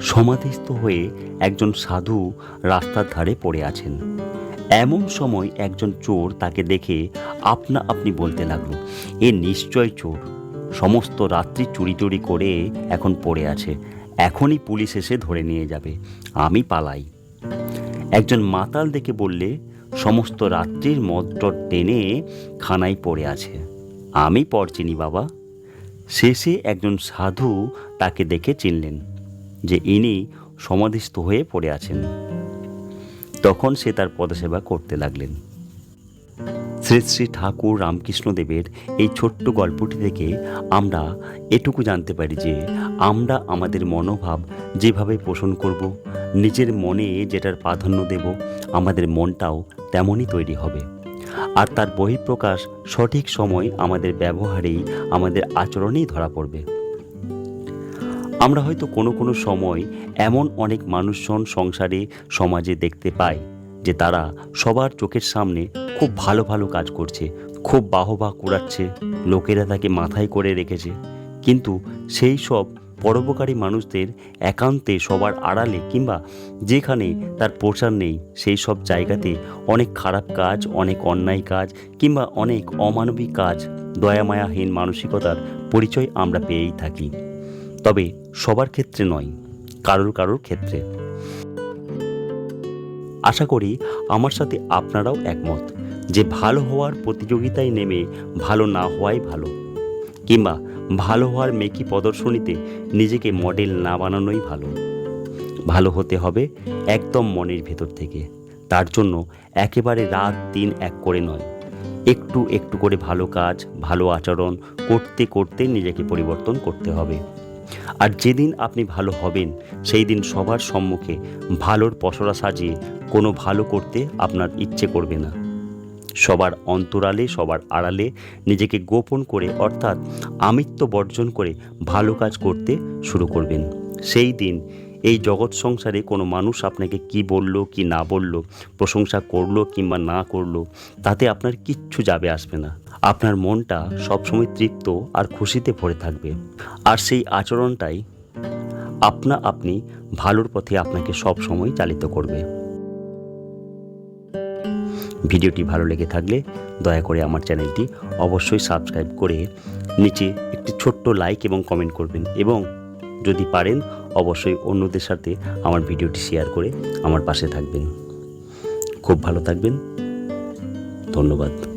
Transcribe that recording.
সমাধিস্থ হয়ে একজন সাধু রাস্তার ধারে পড়ে আছেন। এমন সময় একজন চোর তাকে দেখে আপনা আপনি বলতে লাগল, এ নিশ্চয় চোর। সমস্ত রাত্রি চুরি টুরি করে এখন পড়ে আছে। এখনই পুলিশ এসে ধরে নিয়ে যাবে। আমি পালাই। একজন মাতাল দেখে বললে, সমস্ত রাত্রির মদটর টেনে খানায় পড়ে আছে। আমি পর চিনি বাবা। শেষে একজন সাধু তাকে দেখে চিনলেন। যে ইনি সমাধিস্থ হয়ে পড়ে আছেন। তখন সে তার পদসেবা করতে লাগলেন। শ্রী শ্রী ঠাকুর রামকৃষ্ণদেবের এই ছোট্ট গল্পটি থেকে আমরা এটুকু জানতে পারি যে আমরা আমাদের মনোভাব যেভাবে পোষণ করব, নিজের মনে যেটার প্রাধান্য দেব, আমাদের মনটাও তেমনই তৈরি হবে। আর তার বহিঃপ্রকাশ সঠিক সময় আমাদের ব্যবহারেই, আমাদের আচরণেই ধরা পড়বে। আমরা হয়তো কোনো কোনো সময় এমন অনেক মানুষজন সংসারে, সমাজে দেখতে পাই যে তারা সবার চোখের সামনে খুব ভালো ভালো কাজ করছে, খুব বাহবা কুড়াচ্ছে, লোকেরা তাকে মাথায় করে রেখেছে। কিন্তু সেই সব পরোপকারী মানুষদের একান্তে সবার আড়ালে কিংবা যেখানে তার প্রচার নেই, সেই সব জায়গাতে অনেক খারাপ কাজ, অনেক অন্যায় কাজ কিংবা অনেক অমানবিক কাজ, দয়ামায়াহীন মানসিকতার পরিচয় আমরা পেয়েই থাকি। তবে সবার ক্ষেত্রে নয়, কারোর কারোর ক্ষেত্রে। আশা করি আমার সাথে আপনারাও একমত যে ভালো হওয়ার প্রতিযোগিতায় নেমে ভালো না হওয়াই ভালো, কিংবা ভালো হওয়ার মেকি প্রদর্শনীতে নিজেকে মডেল না বানানোই ভালো। ভালো হতে হবে একদম মনের ভেতর থেকে, তার জন্য একেবারে রাত দিন এক করে নয়, একটু একটু করে ভালো কাজ, ভালো আচরণ করতে করতে নিজেকে পরিবর্তন করতে হবে। আর যেদিন আপনি ভালো হবেন, সেই দিন সবার সম্মুখে ভালোর পসরা সাজিয়ে কোনো ভালো করতে আপনার ইচ্ছে করবে না। সবার অন্তরালে, সবার আড়ালে নিজেকে গোপন করে, অর্থাৎ আমিত্ব বর্জন করে ভালো কাজ করতে শুরু করবেন। সেই দিন এই জগৎ সংসারে কোনো মানুষ আপনাকে কি বলল, কি না বলল, প্রশংসা করল কিংবা না করল, তাতে আপনার কিচ্ছু যাবে আসবে না। আপনার মনটা সবসময় তৃপ্ত আর খুশিতে ভরে থাকবে। আর সেই আচরণটাই আপনা আপনি ভালোর পথে আপনাকে সব সময় চালিত করবে। ভিডিওটি ভালো লেগে থাকলে দয়া করে আমার চ্যানেলটি অবশ্যই সাবস্ক্রাইব করে নিচে একটি ছোট্ট লাইক এবং কমেন্ট করবেন এবং যদি পারেন, অবশ্যই অন্যদের সাথে আমার ভিডিওটি শেয়ার করে আমার পাশে থাকবেন। খুব ভালো থাকবেন। ধন্যবাদ।